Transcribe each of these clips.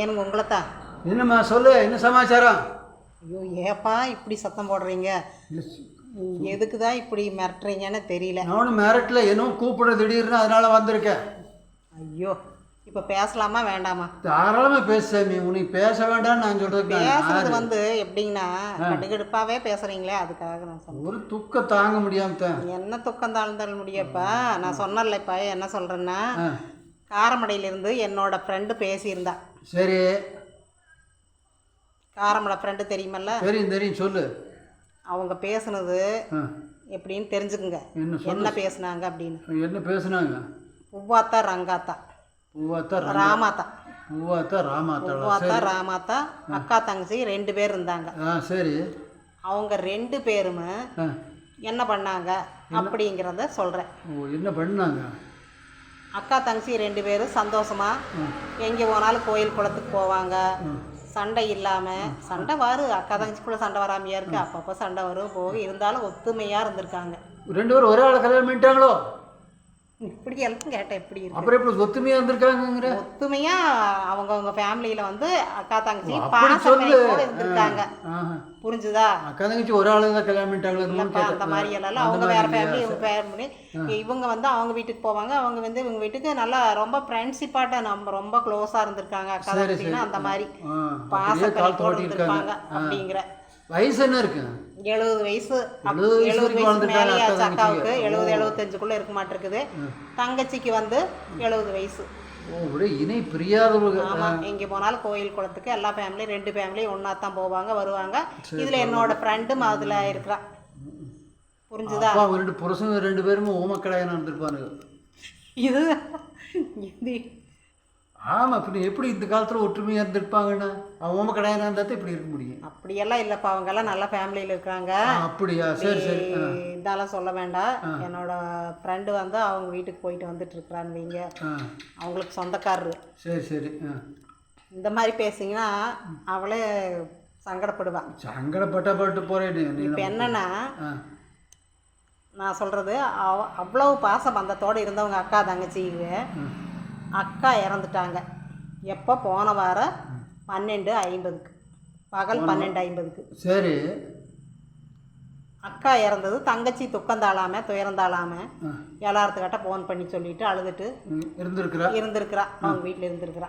ஏனுங்க உங்களை தான் என்னம்மா சொல்லு என்ன சமாச்சாரம்? ஐயோ ஏப்பா இப்படி சத்தம் போடுறீங்க? எதுக்கு தான் இப்படி மிரட்டுறீங்கன்னு தெரியல. நானும் மிரட்டில் என்னவும் கூப்பிட திடீர்னு அதனால வந்திருக்கேன் ஐயோ இப்போ பேசலாமா வேண்டாமா? தாராளமாக பேசு சாமி. உனக்கு பேச வேண்டாம்னு நான் சொல்கிறதுக்கு பேசுறது வந்து எப்படிங்கன்னா கடுகடுப்பாவே பேசுறீங்களே அதுக்காக நான் சொன்னேன். ஒரு துக்கம் தாங்க முடியாம தான். என்ன துக்கம் தாழ்ந்தாலும் முடியப்பா? நான் சொன்னல இப்போ என்ன சொல்கிறேன்னா காரமடையிலிருந்து என்னோட ஃப்ரெண்டு பேசியிருந்தா. சரி. காரமடை ஃப்ரெண்டு தெரியுமல்ல? தெரியும் தெரியும் சொல்லு. அவங்க பேசுனது எப்படின்னு தெரிஞ்சுக்குங்க. என்ன பேசுனாங்க அப்படின்னு. என்ன பேசுனாங்க? பூவாத்தா ரங்காத்தா. பூவாத்தா ராமாத்தா. பூவாத்தா ராமாத்தாளா பூவாத்தா ராமாத்தா அக்கா தங்கச்சி ரெண்டு பேர் இருந்தாங்க. ஆ சரி. அவங்க ரெண்டு பேருமே என்ன பண்ணாங்க அப்படிங்கிறத சொல்கிறேன் ஓ என்ன பண்ணாங்க? அக்கா தங்கச்சி ரெண்டு பேரும் சந்தோஷமா எங்கே போனாலும் கோயில் குளத்துக்கு போவாங்க. சண்டை இல்லாமல் சண்டை வரும் அக்கா தங்கச்சிக்குள்ளே சண்டை வராமையா இருக்கு. அப்பப்போ சண்டை வரும் போக இருந்தாலும் ஒத்துமையாக இருந்திருக்காங்க. ரெண்டு பேரும் ஒரே ஆளை கல்யாணம் பண்ணிட்டாங்களோ? இப்படி எல்லாம் கேட்டால் எப்படி இருக்கு? அப்புறம் எப்படி ஒத்துமையாக இருந்திருக்காங்கங்கிற ஒத்துமையா அவங்க அவங்க ஃபேமிலியில வந்து அக்கா தங்கச்சி பாசத்தோட இருந்திருக்காங்க. புரிஞ்சுதா? அக்கா தங்கச்சி ஒரு ஆளு தான் கல்யாணம் பண்ணிட்டாங்களோ அந்த மாதிரி எல்லாம். அவங்க வேற ஃபேமிலி இவங்க ஃபேமிலி இவங்க வந்து அவங்க வீட்டுக்கு போவாங்க. அவங்க வந்து இவங்க வீட்டுக்கு நல்லா ரொம்ப ஃப்ரெண்ட்ஷிப்பாட்ட நம்ம ரொம்ப க்ளோஸா இருந்திருக்காங்க. அக்கா தங்கச்சின்னா அந்த மாதிரி பாசத்தோட இருந்திருப்பாங்க அப்படிங்கிற. வயசு என்ன இருக்கு? எழுபது வயசு. அப்- 70 வயசு எழுபது வயசு அக்கா அக்காவுக்கு. எழுபது எழுபத்தஞ்சுக்குள்ள இருக்க மாட்டிருக்குது. தங்கச்சிக்கு வந்து எழுபது வயசு. இணை பிரியாதவங்க ஆமா எங்க போனாலும் கோயில் குளத்துக்கு எல்லா ஃபேமிலியும் ரெண்டு ஃபேமிலியும் ஒண்ணா தான் போவாங்க வருவாங்க. இதுல என்னோட ஃப்ரெண்டும் அதுல இருக்கிறா. புரிஞ்சுதா? அவங்க ரெண்டு புருஷங்க ரெண்டு பேருமே ஓமக்கடையாக இருந்திருப்பானுங்க இது இது ஆமா இப்படி எப்படி இந்த காலத்துல ஒற்றுமையா இருந்திருப்பாங்கண்ணா? அவன் ஓமக்கடையாக இருந்தால் தான் இப்படி இருக்க முடியும். அப்படியெல்லாம் இல்லப்பா அவங்க எல்லாம் நல்ல ஃபேமிலியில இருக்காங்க அப்படியா? சரி சரி. ஆ, இதெல்லாம் சொல்ல வேண்டாம். என்னோட ஃப்ரெண்டு வந்து அவங்க வீட்டுக்கு போயிட்டு வந்துட்டு இருக்கிறான்னு வைங்க. அவங்களுக்கு சொந்தக்காரரு. சரி சரி. இந்த மாதிரி பேசிங்கன்னா அவளே சங்கடப்படுவா சங்கடப்பட்ட பட்டு போறேன் நீ இப்போ என்னன்னா நான் சொல்கிறது அவ அவ்வளவு பாச பந்தத்தோடு இருந்தவங்க அக்கா தங்கச்சிங்க. அக்கா இறந்துட்டாங்க. எப்போ போன வாரம் பன்னெண்டு ஐம்பதுக்கு. பகல் பன்னெண்டு ஐம்பதுக்கு. சரி. அக்கா இறந்தது தங்கச்சி துக்கந்தாளாம துயரந்தாளாம. எல்லாத்துக்கிட்ட ஃபோன் பண்ணி சொல்லிட்டு அழுதுட்டு இருந்திருக்கிறா? இருந்திருக்கிறா. அவங்க வீட்டில் இருந்திருக்கிறா.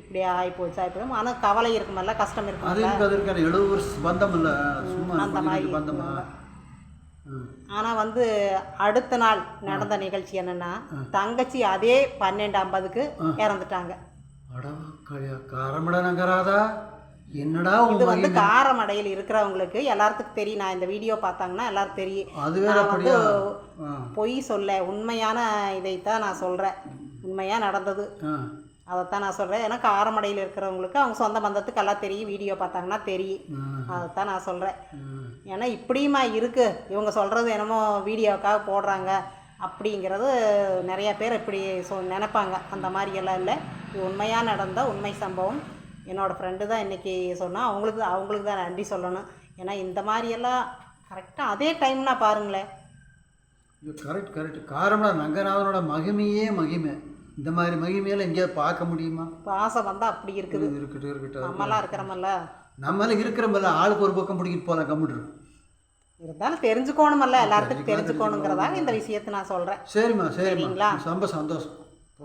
இப்படி ஆகி போச்சு ஆகி போச்சு ஆனால் கவலை இருக்குமல்ல கஷ்டம் அது இருக்குமல்ல. இருக்கு அது இருக்கான எழுபது வருஷம் பந்தம் இல்லை. சும்மா அந்த மாதிரி பந்தமா ம் ஆனால் வந்து அடுத்த நாள் நடந்த நிகழ்ச்சி என்னன்னா தங்கச்சி அதே பன்னெண்டு ஐம்பதுக்கு இறந்துட்டாங்க. என்னடா இது வந்து காரமடையில் இருக்கிறவங்களுக்கு எல்லாத்துக்கும் தெரியும். நான் இந்த வீடியோ பார்த்தாங்கன்னா எல்லாரும் தெரியும். அது வந்து பொய் சொல்ல உண்மையான இதைத்தான் நான் சொல்கிறேன் உண்மையாக நடந்தது. அதைத்தான் நான் சொல்கிறேன் ஏன்னா காரமடையில் இருக்கிறவங்களுக்கு அவங்க சொந்த பந்தத்துக்கு எல்லாம் தெரியும். வீடியோ பார்த்தாங்கன்னா தெரியும். அதைத்தான் நான் சொல்கிறேன். ஏன்னா இப்படியுமா இருக்குது இவங்க சொல்கிறது என்னமோ வீடியோக்காக போடுறாங்க அப்படிங்கிறது நிறைய பேர் இப்படி சொ நினைப்பாங்க. அந்த மாதிரி எல்லாம் இல்லை. இது உண்மையாக நடந்த உண்மை சம்பவம். என்னோடய ஃப்ரெண்டு தான் இன்றைக்கி சொன்னால் அவங்களுக்கு அவங்களுக்கு தான் நன்றி சொல்லணும். ஏன்னா இந்த மாதிரியெல்லாம் கரெக்டாக அதே டைம்னா பாருங்களேன். கரெக்ட் கரெக்ட் காரமடா நங்கநாதனோட மகிமையே மகிமை. இந்த மாதிரி மகிமையெல்லாம் எங்கேயாவது பார்க்க முடியுமா? பாசம் வந்தால் அப்படி இருக்குது. இருக்கட்டும் இருக்கட்டும் நம்மலாம் இருக்கிறோமல்ல. நம்மளாம் இருக்கிறோம்ல ஆளுக்கு ஒரு பக்கம் பிடிக்கிட்டு போகலாம் கம்ப்யூட்டர் இருந்தாலும் தெரிஞ்சுக்கோணுமல்ல எல்லாத்துக்கும் தெரிஞ்சுக்கோணுங்கிறதாக இந்த விஷயத்தை நான் சொல்கிறேன் சரிம்மா. சரிங்களா? ரொம்ப சந்தோஷம்.